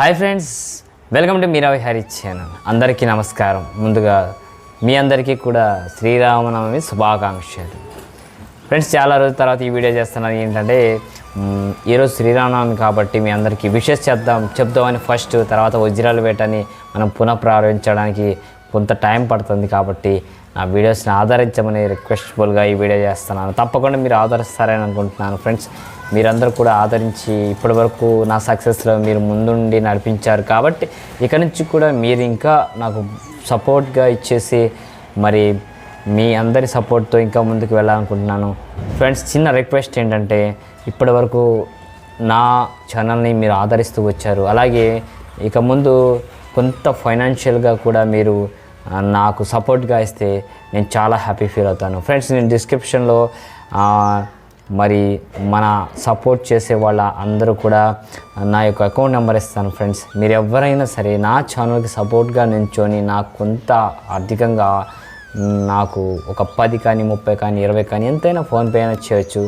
Hi friends welcome to Meera Hari channel. అందరికీ నమస్కారం. ముందుగా మీ అందరికీ కూడా శ్రీరామనవమి శుభాకాంక్షలు. ఫ్రెండ్స్ చాలా రోజుల తర్వాత ఈ వీడియో చేస్తున్నాను ఏంటంటే ఈరోజు శ్రీరామనవమి కాబట్టి మీ అందరికీ విషెస్ చేద్దాం చెప్దామని ఫస్ట్ తర్వాత వజ్రాలు వేటని మనం పునః ప్రారంభించడానికి కొంత టైం పడుతుంది కాబట్టి నా వీడియోస్ని ఆదరించమని రిక్వెస్ట్ఫుల్గా ఈ వీడియో చేస్తున్నాను. తప్పకుండా మీరు ఆదరిస్తారని అనుకుంటున్నాను. ఫ్రెండ్స్ మీరందరూ కూడా ఆదరించి ఇప్పటి వరకు నా సక్సెస్లో మీరు ముందుండి నడిపించారు కాబట్టి ఇక నుంచి కూడా మీరు ఇంకా నాకు సపోర్ట్గా ఇచ్చేసి మరి మీ అందరి సపోర్ట్తో ఇంకా ముందుకు వెళ్ళాలనుకుంటున్నాను. ఫ్రెండ్స్ చిన్న రిక్వెస్ట్ ఏంటంటే ఇప్పటి వరకు నా ఛానల్ని మీరు ఆదరిస్తూ వచ్చారు. అలాగే ఇక ముందు కొంత ఫైనాన్షియల్గా కూడా మీరు నాకు సపోర్ట్గా ఇస్తే నేను చాలా హ్యాపీ ఫీల్ అవుతాను. ఫ్రెండ్స్ నేను డిస్క్రిప్షన్లో మరి మన సపోర్ట్ చేసే వాళ్ళ అందరూ కూడా నా యొక్క అకౌంట్ నెంబర్ ఇస్తాను ఫ్రెండ్స్. మీరు ఎవరైనా సరే నా ఛానల్కి సపోర్ట్గా నించొని నాకు కొంత ఆర్థికంగా నాకు ఒక పది కానీ ముప్పై కానీ ఇరవై కానీ ఎంతైనా ఫోన్పే అయినా చేయొచ్చు.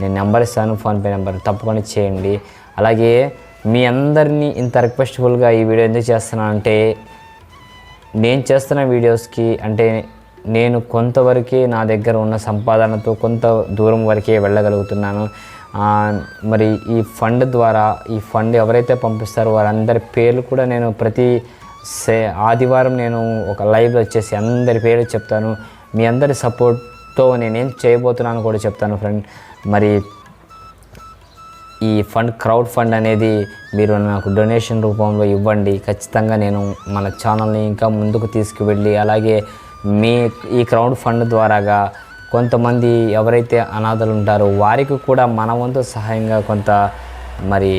నేను నెంబర్ ఇస్తాను ఫోన్పే నెంబర్ తప్పకుండా చేయండి. అలాగే మీ అందరినీ ఇంత రిక్వెస్ట్ఫుల్గా ఈ వీడియో ఎందుకు చేస్తున్నానంటే నేను చేస్తున్న వీడియోస్కి అంటే నేను కొంతవరకే నా దగ్గర ఉన్న సంపాదనతో కొంత దూరం వరకే వెళ్ళగలుగుతున్నాను. మరి ఈ ఫండ్ ద్వారా ఈ ఫండ్ ఎవరైతే పంపిస్తారో వారందరి పేర్లు కూడా నేను ప్రతి సే ఆదివారం నేను ఒక లైవ్లో వచ్చేసి అందరి పేర్లు చెప్తాను. మీ అందరి సపోర్ట్తో నేనేం చేయబోతున్నాను కూడా చెప్తాను ఫ్రెండ్. మరి ఈ ఫండ్ క్రౌడ్ ఫండ్ అనేది మీరు నాకు డొనేషన్ రూపంలో ఇవ్వండి. ఖచ్చితంగా నేను మన ఛానల్ని ఇంకా ముందుకు తీసుకువెళ్ళి అలాగే మీ ఈ క్రౌడ్ ఫండ్ ద్వారాగా కొంతమంది ఎవరైతే అనాథలు ఉంటారో వారికి కూడా మన వంతు సహాయంగా కొంత మరి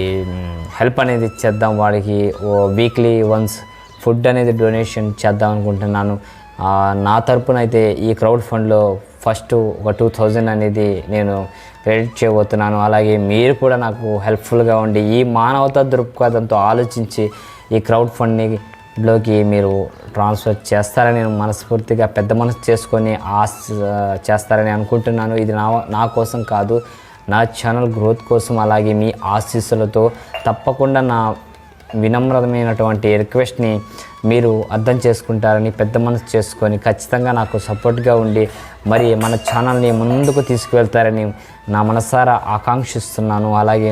హెల్ప్ అనేది చేద్దాం. వాడికి ఓ వీక్లీ వన్స్ ఫుడ్ అనేది డొనేషన్ చేద్దాం అనుకుంటున్నాను. నా తరపున అయితే ఈ క్రౌడ్ ఫండ్లో ఫస్ట్ ఒక టూ థౌజండ్ అనేది నేను క్రెడిట్ చేయబోతున్నాను. అలాగే మీరు కూడా నాకు హెల్ప్ఫుల్గా ఉండి ఈ మానవతా దృక్పథంతో ఆలోచించి ఈ క్రౌడ్ ఫండ్ని లోకి మీరు ట్రాన్స్ఫర్ చేస్తారని నేను మనస్ఫూర్తిగా పెద్ద మనసు చేసుకొని ఆశ చేస్తారని అనుకుంటున్నాను. ఇది నా నా కోసం కాదు నా ఛానల్ గ్రోత్ కోసం అలాగే మీ ఆశీస్సులతో తప్పకుండా నా వినమ్రతమైనటువంటి రిక్వెస్ట్ని మీరు అర్థం చేసుకుంటారని పెద్ద మనసు చేసుకొని ఖచ్చితంగా నాకు సపోర్ట్గా ఉండి మరి మన ఛానల్ని ముందుకు తీసుకువెళ్తారని నా మనసారా ఆకాంక్షిస్తున్నాను. అలాగే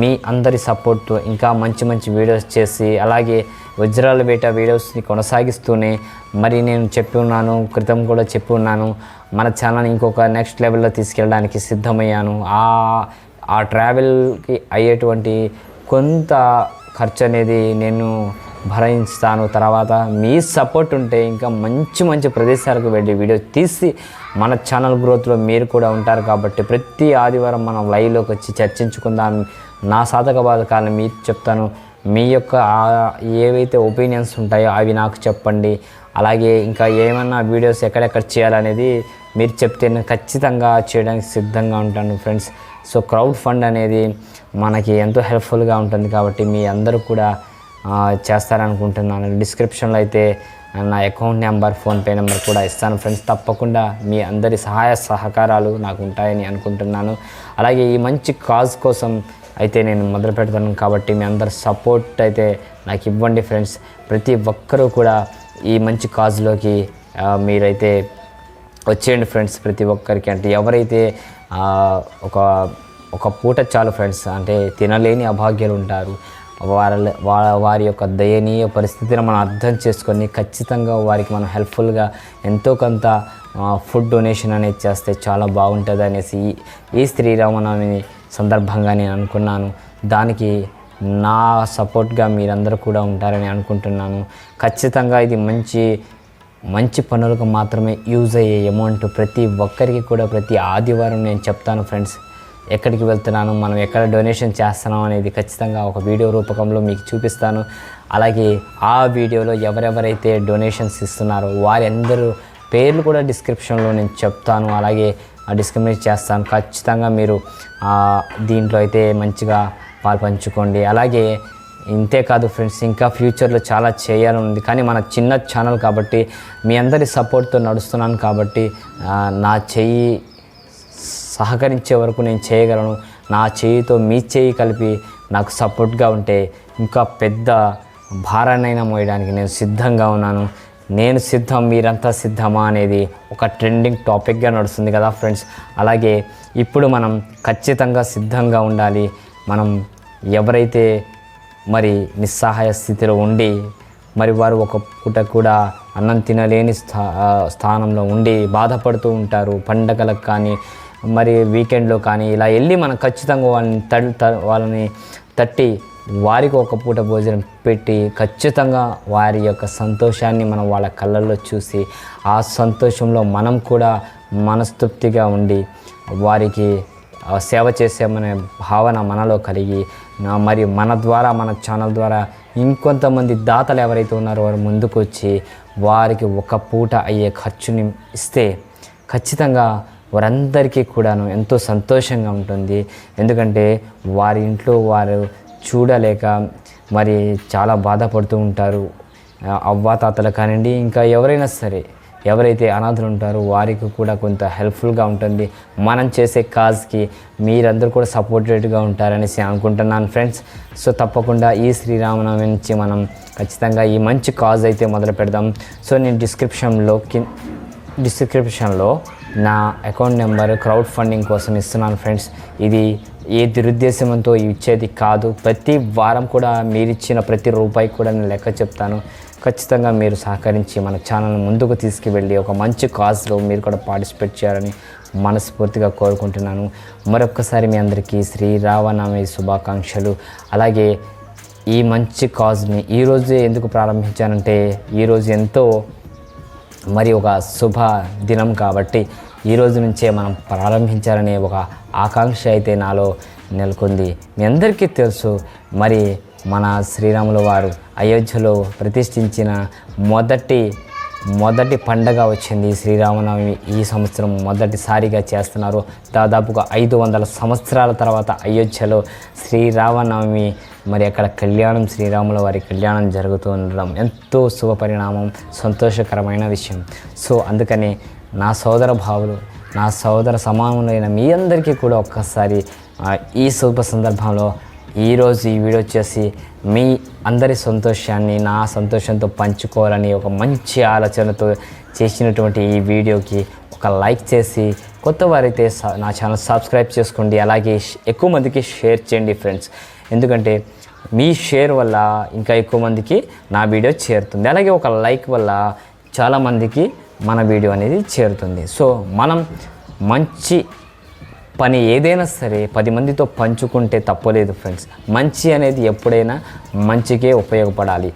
మీ అందరి సపోర్ట్తో ఇంకా మంచి మంచి వీడియోస్ చేసి అలాగే వజ్రాల వేట వీడియోస్ని కొనసాగిస్తూనే మరి నేను చెప్పి ఉన్నాను క్రితం కూడా చెప్పి ఉన్నాను. మన ఛానల్ ఇంకొక నెక్స్ట్ లెవెల్లో తీసుకెళ్ళడానికి సిద్ధమయ్యాను. ఆ ఆ ట్రావెల్కి అయ్యేటువంటి కొంత ఖర్చు అనేది నేను భరించుతాను. తర్వాత మీ సపోర్ట్ ఉంటే ఇంకా మంచి మంచి ప్రదేశాలకు వెళ్ళి వీడియో తీసి మన ఛానల్ గ్రోత్లో మీరు కూడా ఉంటారు కాబట్టి ప్రతి ఆదివారం మనం లైవ్లోకి వచ్చి చర్చించుకుందాం. నా సాధక బాధకాలను మీకు చెప్తాను. మీ యొక్క ఏవైతే ఒపీనియన్స్ ఉంటాయో అవి నాకు చెప్పండి. అలాగే ఇంకా ఏమన్నా వీడియోస్ ఎక్కడెక్కడ చేయాలనేది మీరు చెప్తే నేను ఖచ్చితంగా చేయడానికి సిద్ధంగా ఉంటాను ఫ్రెండ్స్ సో క్రౌడ్ ఫండ్ అనేది మనకి ఎంతో హెల్ప్ఫుల్గా ఉంటుంది కాబట్టి మీ అందరూ కూడా చేస్తారనుకుంటున్నాను. డిస్క్రిప్షన్లో అయితే నా అకౌంట్ నెంబర్ ఫోన్పే నెంబర్ కూడా ఇస్తాను ఫ్రెండ్స్ తప్పకుండా మీ అందరి సహాయ సహకారాలు నాకు ఉంటాయని అనుకుంటున్నాను. అలాగే ఈ మంచి కాజ్ కోసం అయితే నేను మొదలు పెడతాను కాబట్టి మీ అందరి సపోర్ట్ అయితే నాకు ఇవ్వండి ఫ్రెండ్స్ ప్రతి ఒక్కరూ కూడా ఈ మంచి కాజ్లోకి మీరైతే వచ్చేయండి ఫ్రెండ్స్ ప్రతి ఒక్కరికి అంటే ఎవరైతే ఒక ఒక పూట చాలు ఫ్రెండ్స్ అంటే తినలేని అభాగ్యాలు ఉంటారు వాళ్ళ వారి యొక్క దయనీయ పరిస్థితిని మనం అర్థం చేసుకొని ఖచ్చితంగా వారికి మనం హెల్ప్ఫుల్గా ఎంతో కొంత ఫుడ్ డొనేషన్ అనేది చేస్తే చాలా బాగుంటుంది అనేసి ఈ- ఈ శ్రీరామనవమి సందర్భంగా నేను అనుకున్నాను. దానికి నా సపోర్ట్గా మీరందరూ కూడా ఉంటారని అనుకుంటున్నాను. ఖచ్చితంగా ఇది మంచి మంచి పనులకు మాత్రమే యూజ్ అయ్యే అమౌంట్ ప్రతి ఒక్కరికి కూడా ప్రతి ఆదివారం నేను చెప్తాను ఫ్రెండ్స్. ఎక్కడికి వెళ్తున్నాను మనం ఎక్కడ డొనేషన్ చేస్తున్నాం అనేది ఖచ్చితంగా ఒక వీడియో రూపకంలో మీకు చూపిస్తాను. అలాగే ఆ వీడియోలో ఎవరెవరైతే డొనేషన్స్ ఇస్తున్నారో వారందరూ పేర్లు కూడా డిస్క్రిప్షన్లో నేను చెప్తాను. అలాగే డిస్క్రిమినేట్ చేస్తాను. ఖచ్చితంగా మీరు దీంట్లో అయితే మంచిగా పాల్పంచుకోండి. అలాగే ఇంతే కాదు ఫ్రెండ్స్ ఇంకా ఫ్యూచర్లో చాలా చేయాలనుంది కానీ మన చిన్న ఛానల్ కాబట్టి మీ అందరి సపోర్ట్తో నడుస్తున్నాను కాబట్టి నా చెయ్యి సహకరించే వరకు నేను చేయగలను. నా చేయితో మీ చేయి కలిపి నాకు సపోర్ట్గా ఉంటే ఇంకా పెద్ద భారాన్నైనా మోయడానికి నేను సిద్ధంగా ఉన్నాను. నేను సిద్ధం మీరంతా సిద్ధమా అనేది ఒక ట్రెండింగ్ టాపిక్గా నడుస్తుంది కదా ఫ్రెండ్స్. అలాగే ఇప్పుడు మనం ఖచ్చితంగా సిద్ధంగా ఉండాలి. మనం ఎవరైతే మరి నిస్సహాయ స్థితిలో ఉండి మరి వారు ఒక పూట కూడా అన్నం తినలేని స్థా స్థానంలో ఉండి బాధపడుతూ ఉంటారు. పండగలకు కానీ మరి వీకెండ్లో కానీ ఇలా వెళ్ళి మనం ఖచ్చితంగా వాళ్ళని తడి త- వాళ్ళని తట్టి వారికి ఒక పూట భోజనం పెట్టి ఖచ్చితంగా వారి యొక్క సంతోషాన్ని మనం వాళ్ళ కళ్ళల్లో చూసి ఆ సంతోషంలో మనం కూడా మనస్తృప్తిగా ఉండి వారికి సేవ చేసామనే భావన మనలో కలిగి మరియు మరి మన ద్వారా మన ఛానల్ ద్వారా ఇంకొంతమంది దాతలు ఎవరైతే ఉన్నారో వారు ముందుకు వచ్చి వారికి ఒక పూట అయ్యే ఖర్చుని ఇస్తే ఖచ్చితంగా వారందరికీ కూడాను ఎంతో సంతోషంగా ఉంటుంది. ఎందుకంటే వారి ఇంట్లో వారు చూడలేక మరి చాలా బాధపడుతూ ఉంటారు. అవ్వాతాతలు కానివ్వండి ఇంకా ఎవరైనా సరే ఎవరైతే అనాథులు ఉంటారో వారికి కూడా కొంత హెల్ప్ఫుల్గా ఉంటుంది. మనం చేసే కాజ్కి మీరందరూ కూడా సపోర్టెడ్గా ఉంటారనేసి అనుకుంటున్నాను ఫ్రెండ్స్. సో తప్పకుండా ఈ శ్రీరామనవమి నుంచి మనం ఖచ్చితంగా ఈ మంచి కాజ్ అయితే మొదలు పెడదాం. సో నేను డిస్క్రిప్షన్లో కిన్ డిస్క్రిప్షన్లో నా అకౌంట్ నెంబర్ క్రౌడ్ ఫండింగ్ కోసం ఇస్తున్నాను ఫ్రెండ్స్. ఇది ఏ దురుద్దేశంతో ఇచ్చేది కాదు. ప్రతి వారం కూడా మీరు ఇచ్చిన ప్రతి రూపాయి కూడా నేను లెక్క చెప్తాను. ఖచ్చితంగా మీరు సహకరించి మన ఛానల్ ముందుకు తీసుకువెళ్ళి ఒక మంచి కాజ్లో మీరు కూడా పార్టిసిపేట్ చేయాలని మనస్ఫూర్తిగా కోరుకుంటున్నాను. మరొక్కసారి మీ అందరికీ శ్రీరామనవమి శుభాకాంక్షలు. అలాగే ఈ మంచి కాజ్ని ఈరోజు ఎందుకు ప్రారంభించానంటే ఈరోజు ఎంతో మరి ఒక శుభ దినం కాబట్టి ఈ రోజు నుంచే మనం ప్రారంభించాలనే ఒక ఆకాంక్ష అయితే నాలో నెలకొంది. మీ అందరికీ తెలుసు మరి మన శ్రీరాముల వారు అయోధ్యలో ప్రతిష్ఠించిన మొదటి మొదటి పండగ వచ్చింది. శ్రీరామనవమి ఈ సంవత్సరం మొదటిసారిగా చేస్తున్నారు. దాదాపుగా ఐదు వందల సంవత్సరాల తర్వాత అయోధ్యలో శ్రీరామనవమి. మరి అక్కడ కళ్యాణం శ్రీరాముల వారి కళ్యాణం జరుగుతూ ఉండడం ఎంతో శుభపరిణామం సంతోషకరమైన విషయం. సో అందుకని నా సోదర భావులు నా సోదర సమానులైన మీ అందరికీ కూడా ఒక్కసారి ఈ శుభ సందర్భంలో ఈరోజు ఈ వీడియో చేసి మీ అందరి సంతోషాన్ని నా సంతోషంతో పంచుకోవాలని ఒక మంచి ఆలోచనతో చేసినటువంటి ఈ వీడియోకి ఒక లైక్ చేసి కొత్త వారైతే నా ఛానల్ సబ్స్క్రైబ్ చేసుకోండి. అలాగే ఎక్కువ మందికి షేర్ చేయండి ఫ్రెండ్స్. ఎందుకంటే మీ షేర్ వల్ల ఇంకా ఎక్కువ మందికి నా వీడియో చేరుతుంది. అలాగే ఒక లైక్ వల్ల చాలామందికి మన వీడియో అనేది చేరుతుంది. సో మనం మంచి పని ఏదైనా సరే పది మందితో పంచుకుంటే తప్పలేదు ఫ్రెండ్స్ మంచి అనేది ఎప్పుడైనా మంచికే ఉపయోగపడాలి.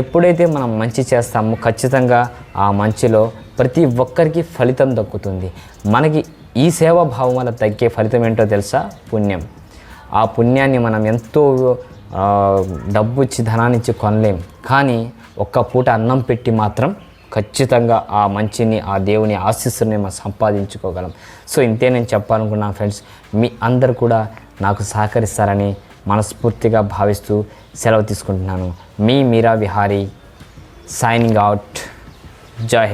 ఎప్పుడైతే మనం మంచి చేస్తామో ఖచ్చితంగా ఆ మంచిలో ప్రతి ఒక్కరికి ఫలితం దక్కుతుంది. మనకి ఈ సేవాభావం వల్ల తగ్గే ఫలితం ఏంటో తెలుసా? పుణ్యం. ఆ పుణ్యాన్ని మనం ఎంతో డబ్బు ఇచ్చి ధనాన్నిచ్చి కొనలేం. కానీ ఒక్క పూట అన్నం పెట్టి మాత్రం ఖచ్చితంగా ఆ మంచిని ఆ దేవుని ఆశీస్సుని మనం సంపాదించుకోగలం. సో ఇంతే నేను చెప్పాలనుకున్నాను ఫ్రెండ్స్ మీ అందరు కూడా నాకు సహకరిస్తారని మనస్ఫూర్తిగా భావిస్తూ సెలవు తీసుకుంటున్నాను. మీ మీరా విహారీ సైనింగ్ అవుట్. జై